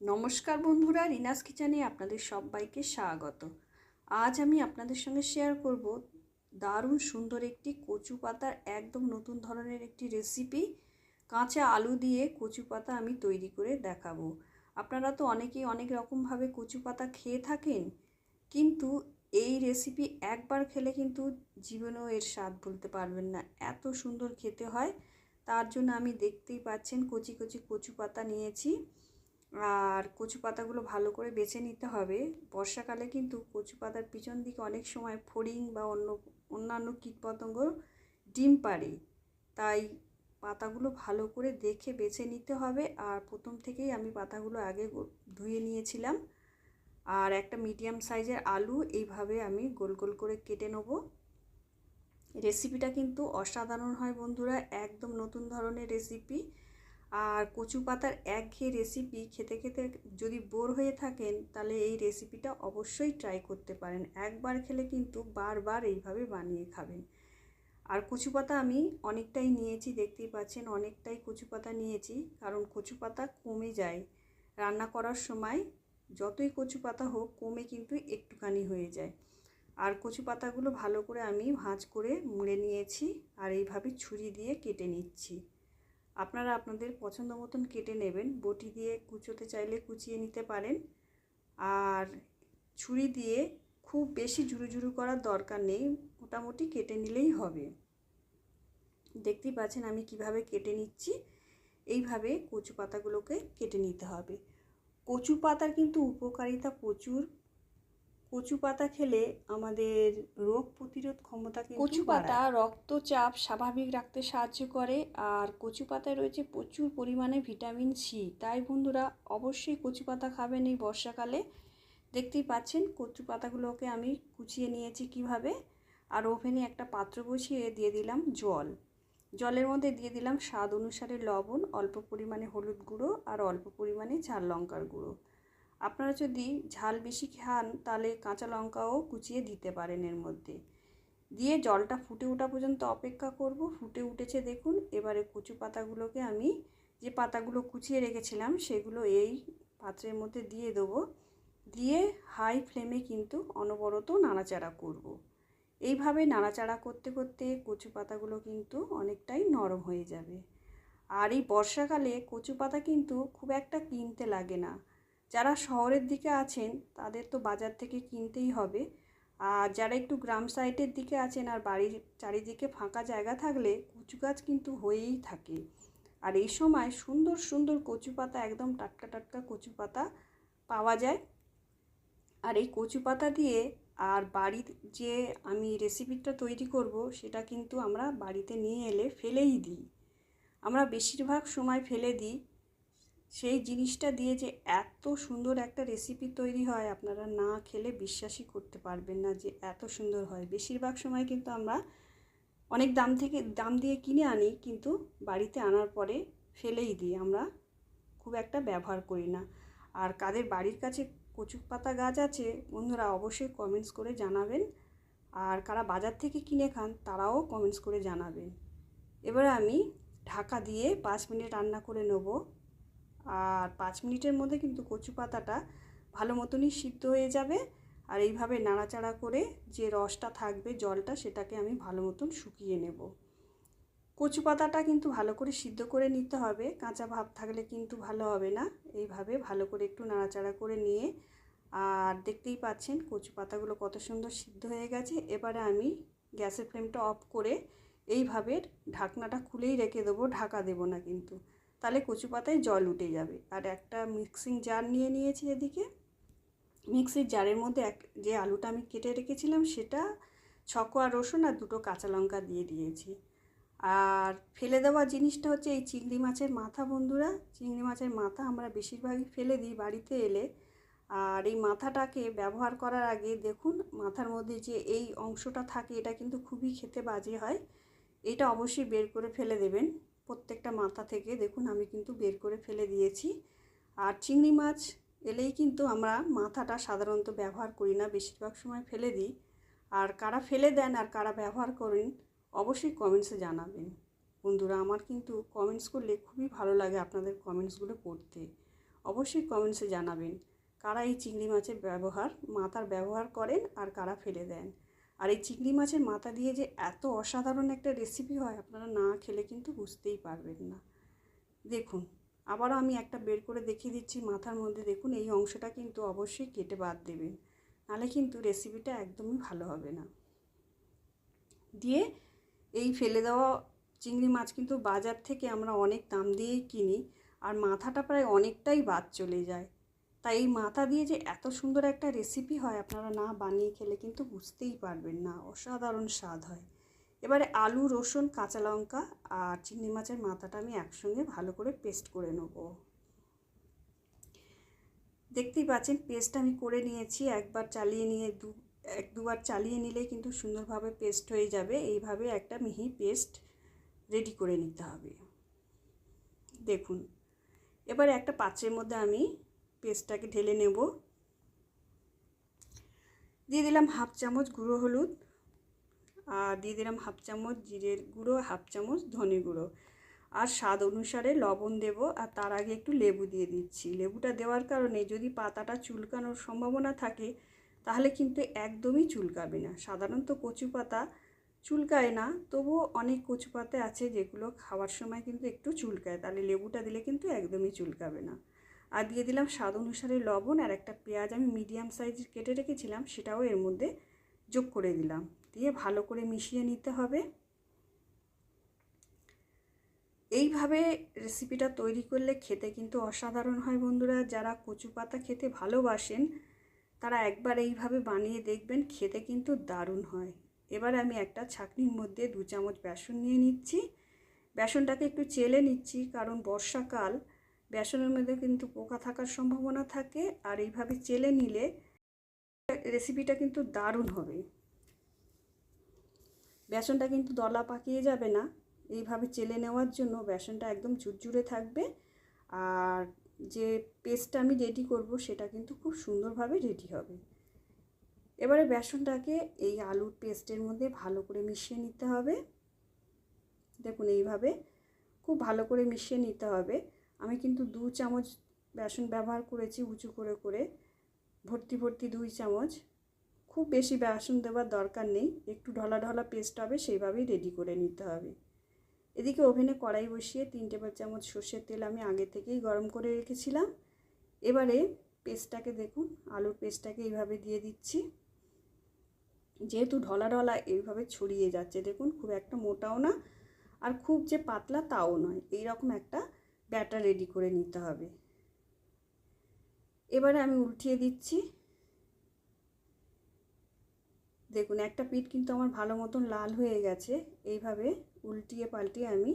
নমস্কার বন্ধুরা, রিনাস কিচেনে আপনাদের সবাইকে স্বাগত। আজ আমি আপনাদের সঙ্গে শেয়ার করব দারুণ সুন্দর একটি কচু পাতার একদম নতুন ধরনের একটি রেসিপি কাঁচা আলু দিয়ে কচু পাতা আমি তৈরি করে দেখাবো। আপনারা তো অনেকেই অনেক রকমভাবে কচু পাতা খেয়ে থাকেন, কিন্তু এই রেসিপি একবার খেলে কিন্তু জীবনেও এর স্বাদ বলতে পারবেন না। এত সুন্দর খেতে হয়, তার জন্য আমি দেখতেই পাচ্ছেন কচি কচি কচু পাতা নিয়েছি। আর কচু পাতাগুলো ভালো করে বেছে নিতে হবে। বর্ষাকালে কিন্তু কচু পাতার পিছন দিকে অনেক সময় ফড়িং বা অন্য, অন্যান্য কীটপতঙ্গ ডিম পাড়ে। তাই পাতাগুলো ভালো করে দেখে বেছে নিতে হবে। আর প্রথম থেকেই আমি পাতাগুলো আগে ধুয়ে নিয়েছিলাম। আর একটা মিডিয়াম সাইজের আলু এইভাবে আমি গোল গোল করে কেটে নেব। রেসিপিটা কিন্তু অসাধারণ হয় বন্ধুরা, একদম নতুন ধরনের রেসিপি। আর কচু পাতার একঘেয়ে রেসিপি খেতে খেতে যদি বোর হয়ে থাকেন, তাহলে এই রেসিপিটা অবশ্যই ট্রাই করতে পারেন। একবার খেলে কিন্তু বারবার এইভাবে বানিয়ে খাবেন। আর কচু পাতা আমি অনেকটাই নিয়েছি, দেখতেই পাচ্ছেন অনেকটাই কচু পাতা নিয়েছি, কারণ কচু পাতা কমে যায়। রান্না করার সময় যতই কচু পাতা হোক, কমে কিন্তু একটুখানি হয়ে যায়। আর কচু পাতাগুলো ভালো করে আমি ভাঁজ করে মুড়ে নিয়েছি, আর এইভাবে ছুরি দিয়ে কেটে নিচ্ছি। আপনারা আপনাদের পছন্দ মতন কেটে নেবেন। বটি দিয়ে কুচোতে চাইলে কুচিয়ে নিতে পারেন। আর ছুরি দিয়ে খুব বেশি ঝুরু ঝুরু করার দরকার নেই, মোটামুটি কেটে নিলেই হবে। দেখতেই পাচ্ছেন আমি কীভাবে কেটে নিচ্ছি। এইভাবে কচু পাতাগুলোকে কেটে নিতে হবে। কচু পাতার কিন্তু উপকারিতা প্রচুর। কচু পাতা খেলে আমাদের রোগ প্রতিরোধ ক্ষমতা কচু পাতা রক্তচাপ স্বাভাবিক রাখতে সাহায্য করে আর কচু পাতায় রয়েছে প্রচুর পরিমাণে ভিটামিন সি। তাই বন্ধুরা অবশ্যই কচু পাতা খাবেন এই বর্ষাকালে। দেখতেই পাচ্ছেন কচু পাতাগুলোকে আমি কুচিয়ে নিয়েছি কীভাবে। আর ওভেনে একটা পাত্র বসিয়ে দিয়ে দিলাম জল। জলের মধ্যে দিয়ে দিলাম স্বাদ অনুসারে লবণ অল্প পরিমাণে হলুদ গুঁড়ো আর অল্প পরিমাণে ঝাল লঙ্কার গুঁড়ো। আপনারা যদি ঝাল বেশি খান, তাহলে কাঁচা লঙ্কাও কুচিয়ে দিতে পারেন এর মধ্যে। দিয়ে জলটা ফুটে ওঠা পর্যন্ত অপেক্ষা করব। ফুটে উঠেছে দেখুন, এবারে কচু পাতাগুলোকে আমি যে পাতাগুলো কুচিয়ে রেখেছিলাম, সেগুলো এই পাত্রের মধ্যে দিয়ে দেবো। দিয়ে হাই ফ্লেমে কিন্তু অনবরত নাড়াচাড়া করব। এইভাবে নাড়াচাড়া করতে করতে কচু পাতাগুলো কিন্তু অনেকটাই নরম হয়ে যাবে। আর এই বর্ষাকালে কচু পাতা কিন্তু খুব একটা কিনতে লাগে না। যারা শহরের দিকে আছেন, তাদের তো বাজার থেকে কিনতেই হবে। আর যারা একটু গ্রাম সাইডের দিকে আছেন আর বাড়ির চারিদিকে ফাঁকা জায়গা থাকলে কচু গাছ কিন্তু হয়েই থাকে। আর এই সময় সুন্দর সুন্দর কচু পাতা, একদম টাটকা টাটকা কচু পাতা পাওয়া যায়। আর এই কচু পাতা দিয়ে আর বাড়ির যে আমি রেসিপিটা তৈরি করব, সেটা কিন্তু আমরা বাড়িতে নিয়ে এলে ফেলেই দিই। আমরা বেশিরভাগ সময় ফেলে দিই সেই জিনিসটা দিয়ে যে এত সুন্দর একটা রেসিপি তৈরি হয়, আপনারা না খেলে বিশ্বাসই করতে পারবেন না যে এত সুন্দর হয়। বেশিরভাগ সময় কিন্তু আমরা অনেক দাম থেকে, দাম দিয়ে কিনে আনি, কিন্তু বাড়িতে আনার পরে ফেলেই দিই। আমরা খুব একটা ব্যবহার করি না। আর কাদের বাড়ির কাছে কচু পাতা গাছ আছে, বন্ধুরা অবশ্যই কমেন্টস করে জানাবেন। আর কারা বাজার থেকে কিনে খান, তারাও কমেন্টস করে জানাবেন। এবার আমি ঢাকা দিয়ে পাঁচ মিনিট রান্না করে নেব। আর পাঁচ মিনিটের মধ্যে কিন্তু কচু পাতাটা ভালো মতনই সিদ্ধ হয়ে যাবে। আর এইভাবে নাড়াচাড়া করে যে রসটা থাকবে, জলটা, সেটাকে আমি ভালো মতন শুকিয়ে নেব। কচু পাতাটা কিন্তু ভালো করে সিদ্ধ করে নিতে হবে। কাঁচা ভাব থাকলে কিন্তু ভালো হবে না। এইভাবে ভালো করে একটু নাড়াচাড়া করে নিয়ে, আর দেখতেই পাচ্ছেন কচু পাতাগুলো কত সুন্দর সিদ্ধ হয়ে গেছে। এবারে আমি গ্যাসের ফ্লেমটা অফ করে এইভাবে ঢাকনাটা খুলেই রেখে দেবো, ঢাকা দেবো না কিন্তু। তাহলে কচু পাতায় জল উঠে যাবে। আর একটা মিক্সিং জার নিয়ে নিয়েছি এদিকে। মিক্সির জারের মধ্যে এক, যে আলুটা আমি কেটে রেখেছিলাম সেটা ছকোয়া রসুন আর দুটো কাঁচা লঙ্কা দিয়ে দিয়েছি। আর ফেলে দেওয়া জিনিসটা হচ্ছে এই চিংড়ি মাছের মাথা বন্ধুরা, চিংড়ি মাছের মাথা আমরা বেশিরভাগই ফেলে দিই বাড়িতে এলে। আর এই মাথাটাকে ব্যবহার করার আগে দেখুন, মাথার মধ্যে যে এই অংশটা থাকে এটা কিন্তু খুবই খেতে বাজে হয়। এটা অবশ্যই বের করে ফেলে দেবেন। প্রত্যেকটা মাথা থেকে, দেখুন আমি কিন্তু বের করে ফেলে দিয়েছি। আর চিংড়ি মাছ এলেই কিন্তু আমরা মাথাটা সাধারণত ব্যবহার করি না, বেশিরভাগ সময় ফেলে দিই। আর কারা ফেলে দেন আর কারা ব্যবহার করেন, অবশ্যই কমেন্টসে জানাবেন। বন্ধুরা, আমার কিন্তু কমেন্টস করলে খুবই ভালো লাগে আপনাদের কমেন্টসগুলো পড়তে। অবশ্যই কমেন্টসে জানাবেন, কারা এই চিংড়ি মাছের ব্যবহার, মাথার ব্যবহার করেন আর কারা ফেলে দেন। আর এই চিংড়ি মাছের মাথা দিয়ে যে এত অসাধারণ একটা রেসিপি হয়, আপনারা না খেলে কিন্তু বুঝতেই পারবেন না। দেখুন, আবারও আমি একটা বের করে দেখিয়ে দিচ্ছি মাথার মধ্যে। দেখুন, এই অংশটা কিন্তু অবশ্যই কেটে বাদ দেবেন নাহলে কিন্তু রেসিপিটা একদমই ভালো হবে না। দিয়ে এই ফেলে দেওয়া চিংড়ি মাছ কিন্তু বাজার থেকে আমরা অনেক দাম দিয়েই কিনি, আর মাথাটা প্রায় অনেকটাই বাদ চলে যায়। তাই এই মাথা দিয়ে যে এত সুন্দর একটা রেসিপি হয় আপনারা না বানিয়ে খেলে কিন্তু বুঝতেই পারবেন না, অসাধারণ স্বাদ হয়। এবারে আলু, রসুন, কাঁচা লঙ্কা আর চিংড়ি মাছের মাথাটা আমি একসঙ্গে ভালো করে পেস্ট করে নেব। দেখতেই পাচ্ছেন পেস্ট আমি করে নিয়েছি, একবার চালিয়ে নিয়ে দু, এক দুবার চালিয়ে নিলে কিন্তু সুন্দরভাবে পেস্ট হয়ে যাবে। এইভাবে একটা মিহি পেস্ট রেডি করে নিতে হবে। দেখুন, এবার একটা পাত্রের মধ্যে আমি পেস্টটাকে ঢেলে নেব। দিয়ে দিলাম হাফ চামচ গুঁড়ো হলুদ আর দিয়ে দিলাম হাফ চামচ জিরের গুঁড়ো, হাফ চামচ ধনে গুঁড়ো। আর স্বাদ অনুসারে লবণ দেব আর তার আগে একটু লেবু দিয়ে দিচ্ছি। লেবুটা দেওয়ার কারণে যদি পাতাটা চুলকানোর সম্ভাবনা থাকে, তাহলে কিন্তু একদমই চুলকাবে না। সাধারণত কচু পাতা চুলকায় না, তবুও অনেক কচু পাতা আছে যেগুলো খাওয়ার সময় কিন্তু একটু চুলকায়। তাহলে লেবুটা দিলে কিন্তু একদমই চুলকাবে না। আর দিয়ে দিলাম স্বাদ অনুসারে লবণ আর একটা পেঁয়াজ আমি মিডিয়াম সাইজের কেটে রেখেছিলাম, সেটাও এর মধ্যে যোগ করে দিলাম। দিয়ে ভালো করে মিশিয়ে নিতে হবে। এইভাবে রেসিপিটা তৈরি করলে খেতে কিন্তু অসাধারণ হয় বন্ধুরা। যারা কচু পাতা খেতে ভালোবাসেন, তারা একবার এইভাবে বানিয়ে দেখবেন, খেতে কিন্তু দারুণ হয়। এবার আমি একটা ছাকনির মধ্যে দু চামচ বেসন নিয়ে নিচ্ছি। বেসনটাকে একটু চেলে নিচ্ছি, কারণ বর্ষাকাল বেসনের মধ্যে কিন্তু পোকা থাকার সম্ভাবনা থাকে আর এইভাবে চেলে নিলে রেসিপিটা কিন্তু দারুণ হবে। বেসনটা কিন্তু দলা পাকিয়ে যাবে না। এইভাবে চেলে নেওয়ার জন্য বেসনটা একদম ঝুরঝুরে থাকবে আর যে পেস্টটা আমি রেডি করব সেটা কিন্তু খুব সুন্দরভাবে রেডি হবে। এবারে বেসনটাকে এই আলুর পেস্টের মধ্যে ভালো করে মিশিয়ে নিতে হবে। দেখুন এইভাবে খুব ভালো করে মিশিয়ে নিতে হবে। আমি কিন্তু দু চামচ বেসন ব্যবহার করেছি উঁচু করে করে, ভর্তি ভর্তি দুই চামচ। খুব বেশি বেসন দেওয়ার দরকার নেই, একটু ঢলা ঢলা পেস্ট হবে, সেইভাবেই রেডি করে নিতে হবে। এদিকে ওভেনে কড়াই বসিয়ে তিন টেবিল চামচ সর্ষের তেল আমি আগে থেকেই গরম করে রেখেছিলাম। এবারে পেস্টটাকে দেখুন, আলুর পেস্টটাকে এইভাবে দিয়ে দিচ্ছি। যেহেতু ঢলা ঢলা, এইভাবে ছড়িয়ে যাচ্ছে, দেখুন খুব একটা মোটাও না, আর খুব যে পাতলা তাও নয় এই রকম একটা ব্যাটার রেডি করে নিতে হবে। এবারে আমি উল্টিয়ে দিচ্ছি। দেখুন, একটা পিঠ কিন্তু আমার ভালো মতন লাল হয়ে গেছে। এইভাবে উল্টিয়ে পাল্টিয়ে আমি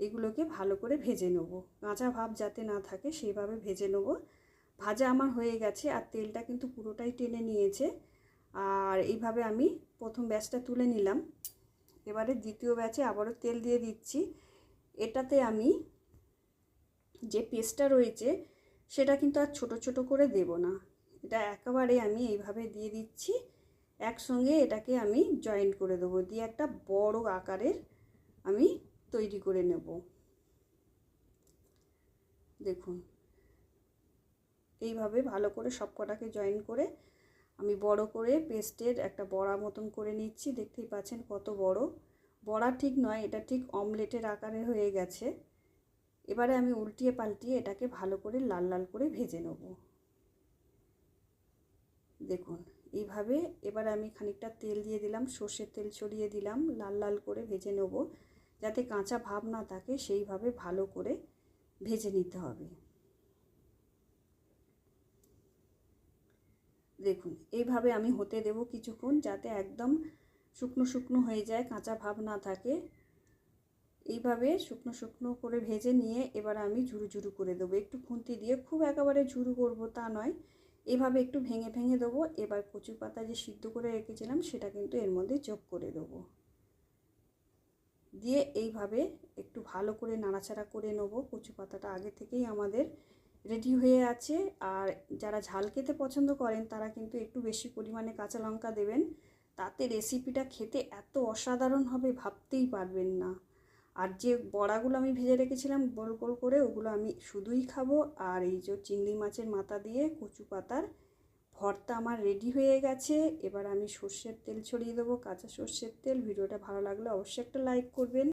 এগুলোকে ভালো করে ভেজে নেব। কাঁচা ভাব যাতে না থাকে, সেইভাবে ভেজে নেব। ভাজা আমার হয়ে গেছে আর তেলটা কিন্তু পুরোটাই টেনে নিয়েছে। আর এইভাবে আমি প্রথম ব্যাচটা তুলে নিলাম। এবারে দ্বিতীয় ব্যাচে আবারও তেল দিয়ে দিচ্ছি। এটাতে আমি যে পেস্টটা রয়েছে, সেটা কিন্তু আর ছোট ছোট করে দেব না। এটা একেবারে আমি এইভাবে দিয়ে দিচ্ছি। একসঙ্গে এটাকে আমি জয়েন্ট করে দেবো। দিয়ে একটা বড় আকারের আমি তৈরি করে নেব। দেখুন, এইভাবে ভালো করে সব কটাকে জয়েন করে আমি বড় করে পেস্টের একটা বড়া মতন করে নিচ্ছি। দেখতেই পাচ্ছেন কত বড়। বড়া ঠিক নয়, এটা ঠিক অমলেটের আকারে হয়ে গেছে। এবারে আমি উল্টিয়ে পাল্টিয়ে এটাকে ভালো করে লাল লাল করে ভেজে নেব। দেখুন, এইভাবে এবার আমি খানিকটা তেল দিয়ে দিলাম, সর্ষের তেল ছড়িয়ে দিলাম, লাল লাল করে ভেজে নেব। যাতে কাঁচা ভাব না থাকে, সেইভাবে ভালো করে ভেজে নিতে হবে। দেখুন, এইভাবে আমি হতে দেব কিছুক্ষণ, যাতে একদম শুকনো শুকনো হয়ে যায়, কাঁচা ভাব না থাকে। এইভাবে শুকনো শুকনো করে ভেজে নিয়ে এবার আমি ঝুরু ঝুরু করে দেবো। একটু খুন্তি দিয়ে খুব একেবারে ঝুরু করব তা নয়। এভাবে একটু ভেঙে ভেঙে দেবো। এবার কচু পাতা যে সিদ্ধ করে রেখেছিলাম, সেটা কিন্তু এর মধ্যে যোগ করে দেবো। দিয়ে এইভাবে একটু ভালো করে নাড়াচাড়া করে নেব। কচু পাতাটা আগে থেকেই আমাদের রেডি হয়ে আছে। আর যারা ঝাল খেতে পছন্দ করেন, তারা কিন্তু একটু বেশি পরিমাণে কাঁচা লঙ্কা দেবেন। তাতে রেসিপিটা খেতে এত অসাধারণ হবে ভাবতেই পারবেন না। আর যে বড়াগুলো আমি ভেজে রেখেছিলাম গোল গোল করে, ওগুলো আমি শুধুই খাব। আর এই যে চিংড়ি মাছের মাথা দিয়ে কচু পাতার ভর্তা আমার রেডি হয়ে গেছে। এবার আমি সর্ষের তেল ছড়িয়ে দেবো, কাঁচা সর্ষের তেল। ভিডিওটা ভালো লাগলে অবশ্যই একটা লাইক করবেন।